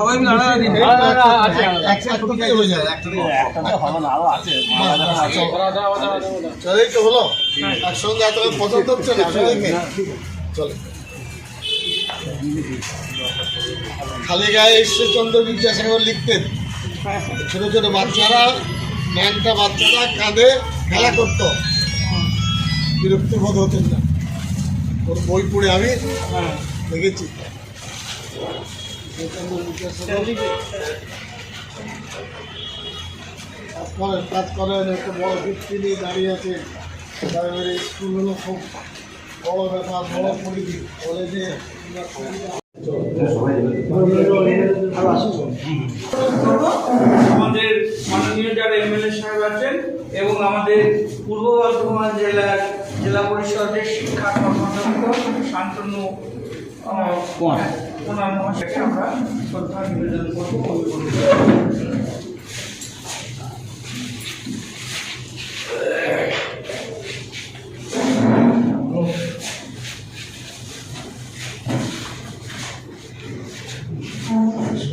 সবাই মিলে আলাদা দিন একসাথে হয়ে যায় একটাতে হবে না আরও আছে। এই তো হলো একসঙ্গে এত পছন্দ হচ্ছে না? সবাইকে? চলে। খালি গায়ে ঈশ্বরচন্দ্র বিদ্যাসাগর লিখতেন ছোট ছোট বাচ্চারা ন্যাংটা বাচ্চারা কাঁধে খেলা করতো। বিরক্ত বোধ হতেন না। ওর বই পড়ে আমি দেখেছি। ঈশ্বরচন্দ্র বিদ্যাসাগর কাজ করেন কাজ করেন একটা বড় ভিত্তি নিয়ে দাঁড়িয়ে আছে প্রাইমারি স্কুলগুলো খুব বড় ব্যাপার বড় পরিধি। কলেজে আমাদের মাননীয় যারা এমএলএ সাহেব আছেন এবং আমাদের পূর্ব বর্ধমান জেলার জেলা পরিষদের শিক্ষা কর্মদক্ষ শান্তনু আহ, ওনার মহাশয়কে আমরা শ্রদ্ধা নিবেদন করব কবি বলে। এসো এসো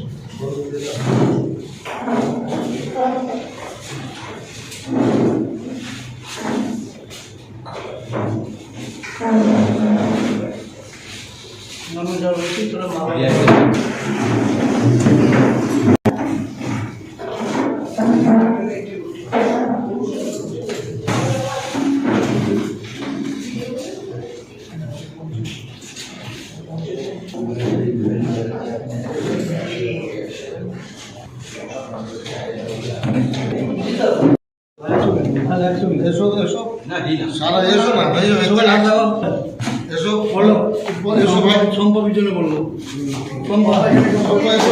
সারা এসো না ভাই জন্য এসো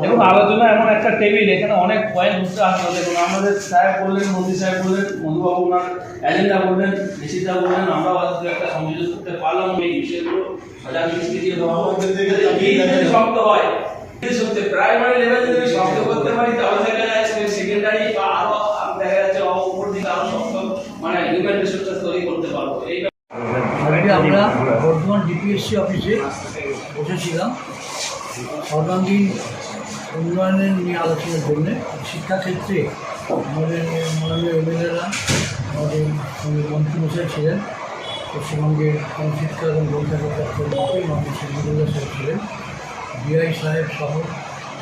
দেখুন আলোচনা এমন একটা টেবিল এখানে অনেক পয়েন্ট উঠতে আসলো দেখুন আমাদের সাহেব বললেন মোদী সাহেব বললেন মধুবাবু ওনার এজেন্ডা বললেন নিশিতা বললেন আমরা হয়তো একটা সংযোজন করতে পারলাম এই বিষয়গুলো। শক্ত হয় সত্যি প্রাইমারি লেভেল যদি শক্ত করতে পারি তাহলে দেখা যাচ্ছে সেকেন্ডারি বা আরও দেখা যাচ্ছে উপর দিকে আরও শক্ত মানে হিউম্যান রিসোর্সটা তৈরি করতে পারব এই আজকে আমরা বর্ধমান ডিপিএসসি অফিসে বসেছিলাম। সর্বাঙ্গীন উন্নয়নের নিয়ে আলোচনার জন্যে। শিক্ষাক্ষেত্রে আমাদের মাননীয় এমএলএরা আমাদের সঙ্গে মন্ত্রীমশাই ছিলেন। পশ্চিমবঙ্গের শিক্ষা এবং গ্রন্থাগার মাননীয় সিদ্দিকুল্লাহ সাহেব ছিলেন। ডিআই সাহেব সহ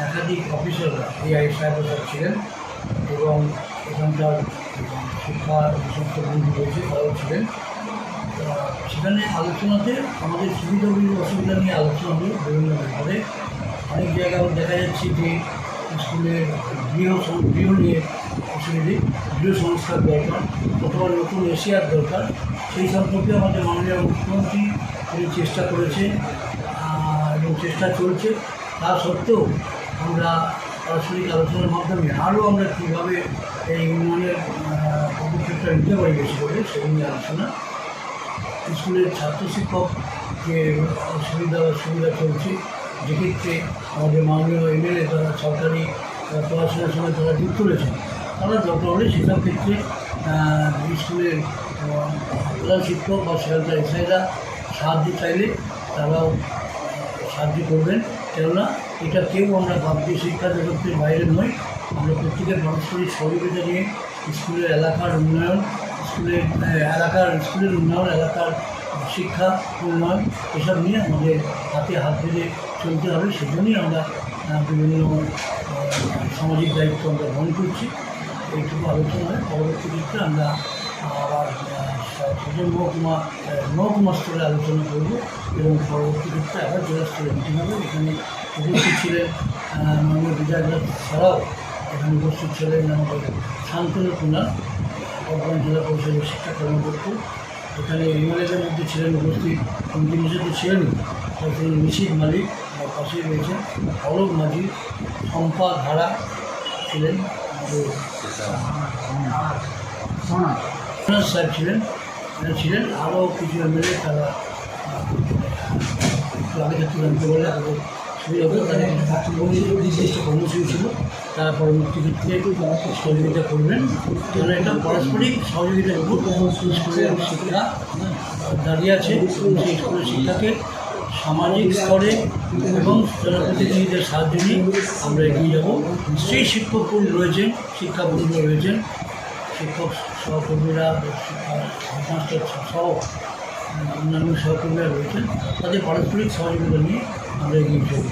একাধিক অফিসাররা ডিআই সাহেব ছিলেন এবং এখানকার শিক্ষা যে সমস্ত বন্ধু রয়েছে, তারাও ছিলেন। সেখানে আলোচনাতে আমাদের সুবিধাগুলি অসুবিধা নিয়ে আলোচনা হলো বিভিন্ন ব্যাপারে। অনেক জায়গায় দেখা যাচ্ছে যে স্কুলের গৃহ গৃহ নিয়ে অসুবিধে গৃহ সংস্কার দরকার অথবা নতুন এশিয়ার দরকার। সেই সম্পর্কে আমাদের মাননীয় মুখ্যমন্ত্রী তিনি চেষ্টা করেছেন আহ, এবং চেষ্টা চলছে। তা সত্ত্বেও আমরা পারস্পরিক আলোচনার মাধ্যমে আরও আমরা কীভাবে এই উন্নয়নের পদক্ষেপটা নিতে পারি বেশি করে সেই নিয়ে আলোচনা স্কুলের ছাত্র শিক্ষক যে সুবিধা সুবিধা চলছে, যেক্ষেত্রে আমাদের মাননীয় এমএলএ যারা সরকারি পড়াশোনার সময় যারা যুক্ত রয়েছেন। তারা দরকার হলে সেসব ক্ষেত্রে স্কুলের প্রধান শিক্ষক বা সেখানকার এসআইরা সাহায্য চাইলে তারাও সাহায্য করবেন। কেননা এটা কেউ আমরা ভাবছি শিক্ষা জগতের বাইরে নয়, আমরা প্রত্যেকের পারস্পরিক সহযোগিতা নিয়ে স্কুলের এলাকার উন্নয়ন স্কুলের এলাকার, স্কুলের উন্নয়ন, এলাকার শিক্ষা, উন্নয়ন, এসব নিয়ে আমাদের হাতে হাত ধরে চলতে হবে। সেজন্যই আমরা বিভিন্ন সামাজিক দায়িত্ব আমরা গ্রহণ করছি। এইটুকু আলোচনা হয় পরবর্তী ক্ষেত্রে আমরা আবার মহকুমা মহকুমা স্তরে আলোচনা করব এবং পরবর্তী ক্ষেত্রে আবার জেলা স্তরে মিটিং হবে। এখানে উপস্থিত ছিলেন মাননীয় বিধায়ক ছাড়াও এখানে উপস্থিত ছিলেন, আমাদের শান্তনু কুমার জেলা পরিষদের শিক্ষা কর্মকর্তা এখানে এমএলএদের মধ্যে ছিলেন উপস্থিত কমিটি নিষেধ ছিলেনই তারপরে নিশিত মালিক আমার পাশে রয়েছেন অলোক মাঝি শম্পা ধারা ছিলেন সাহেব ছিলেন ছিলেন আরও কিছু এমএলএ তারা আগে থাকতে জানতে বলে ছিল পরবর্তী ক্ষেত্রে সহযোগিতা করবেন। পারস্পরিক সহযোগিতার উপর স্কুলের শিক্ষা দাঁড়িয়ে আছে, সেই শিক্ষাকে সামাজিক স্তরে এবং জনপ্রতিনিধিদের সাহায্য নিয়ে আমরা এগিয়ে যাব। নিশ্চয়ই শিক্ষকগণ রয়েছেন, শিক্ষাবন্ধুরা রয়েছেন, শিক্ষক সহকর্মীরা হেডমাস্টার সহ অন্যান্য সহকর্মীরা রয়েছেন তাদের পারস্পরিক সহযোগিতা নিয়ে আমরা এগিয়ে চলব।